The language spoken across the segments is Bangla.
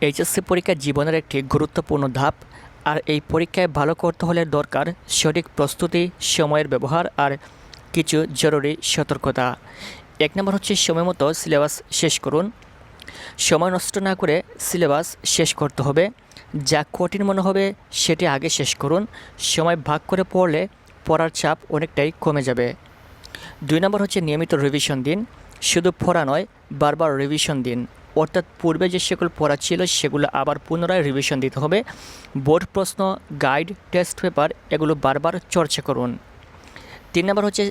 এইচএসসি পরীক্ষা জীবনের একটি গুরুত্বপূর্ণ ধাপ, আর এই পরীক্ষায় ভালো করতে হলে দরকার সঠিক প্রস্তুতি, সময়ের ব্যবহার আর কিছু জরুরি সতর্কতা। এক নম্বর হচ্ছে সময় মতো সিলেবাস শেষ করুন। সময় নষ্ট না করে সিলেবাস শেষ করতে হবে। যা কঠিন মনে হবে সেটি আগে শেষ করুন। সময় ভাগ করে পড়লে পড়ার চাপ অনেকটাই কমে যাবে। দুই নম্বর হচ্ছে নিয়মিত রিভিশন দিন। শুধু পড়া নয়, বারবার রিভিশন দিন। অর্থাৎ পূর্বে যে সকল পড়া ছিল সেগুলো আবার পুনরায় রিভিশন দিতে হবে। বোর্ড প্রশ্ন গাইড টেস্ট পেপার এগুলো বারবার চর্চা করুন। তিন নম্বর হচ্ছে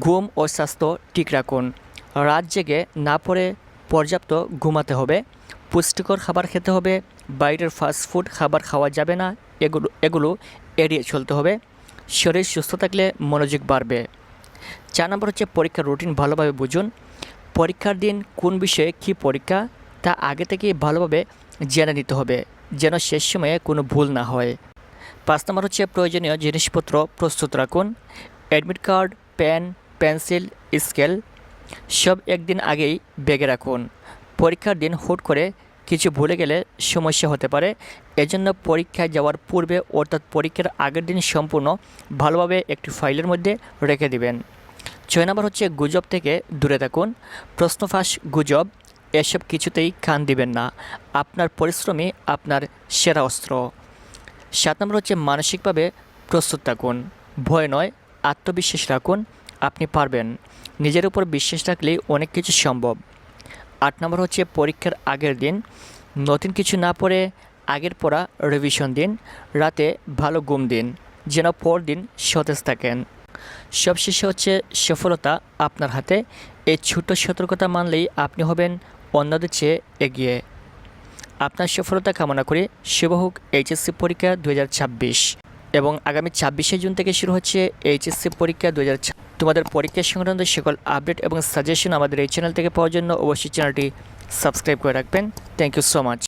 ঘুম ও স্বাস্থ্য ঠিক রাখুন। রাত জেগে না পড়ে পর্যাপ্ত ঘুমাতে হবে। পুষ্টিকর খাবার খেতে হবে। বাইরের ফাস্টফুড খাবার খাওয়া যাবে না। এগুলো এগুলো এড়িয়ে চলতে হবে। শরীর সুস্থ থাকলে মনোযোগ বাড়বে। চার নম্বর হচ্ছে পরীক্ষার রুটিন ভালোভাবে বুঝুন। পরীক্ষার দিন কোন বিষয়ে কী পরীক্ষা? তা আগে থেকেই ভালোভাবে জেনে নিতে হবে, যেন শেষ সময়ে কোনো ভুল না হয়। পাঁচ নম্বর হচ্ছে প্রয়োজনীয় জিনিসপত্র প্রস্তুত রাখুন। Admit card, pen, pencil, scale সব একদিন আগেই ব্যাগে রাখুন। পরীক্ষার দিন হুট করে কিছু ভুলে গেলে সমস্যা হতে পারে। এজন্য পরীক্ষায় যাওয়ার পূর্বে অর্থাৎ পরীক্ষার আগের দিন সম্পূর্ণ ভালোভাবে একটি ফাইলের মধ্যে রেখে দিবেন। ছয় নম্বর হচ্ছে গুজব থেকে দূরে থাকুন। প্রশ্ন ফাঁস গুজব এসব কিছুতেই কান দিবেন না। আপনার পরিশ্রমই আপনার সেরা অস্ত্র। সাত নম্বর হচ্ছে মানসিকভাবে প্রস্তুত থাকুন। ভয় নয়, আত্মবিশ্বাস রাখুন, আপনি পারবেন। নিজের উপর বিশ্বাস রাখলেই অনেক কিছু সম্ভব। আট নম্বর হচ্ছে পরীক্ষার আগের দিন। নতুন কিছু না পড়ে আগের পড়া রিভিশন দিন। রাতে ভালো ঘুম দিন। যেন পরদিন সতেজ থাকেন। সবশেষে হচ্ছে সফলতা আপনার হাতে। এই ছোট্ট সতর্কতা মানলেই আপনি হবেন অন্যদের চেয়ে এগিয়ে। আপনার সফলতা কামনা করে। শুভ হোক এইচএসসি পরীক্ষা দু হাজার ছাব্বিশ। এবং আগামী ছাব্বিশে জুন থেকে শুরু হচ্ছে এইচএসসি পরীক্ষা দু তোমাদের পরীক্ষা সংক্রান্ত সকল আপডেট এবং সাজেশন আমাদের এই চ্যানেল থেকে পাওয়ার জন্য অবশ্যই চ্যানেলটি সাবস্ক্রাইব করে রাখবেন। Thank you so much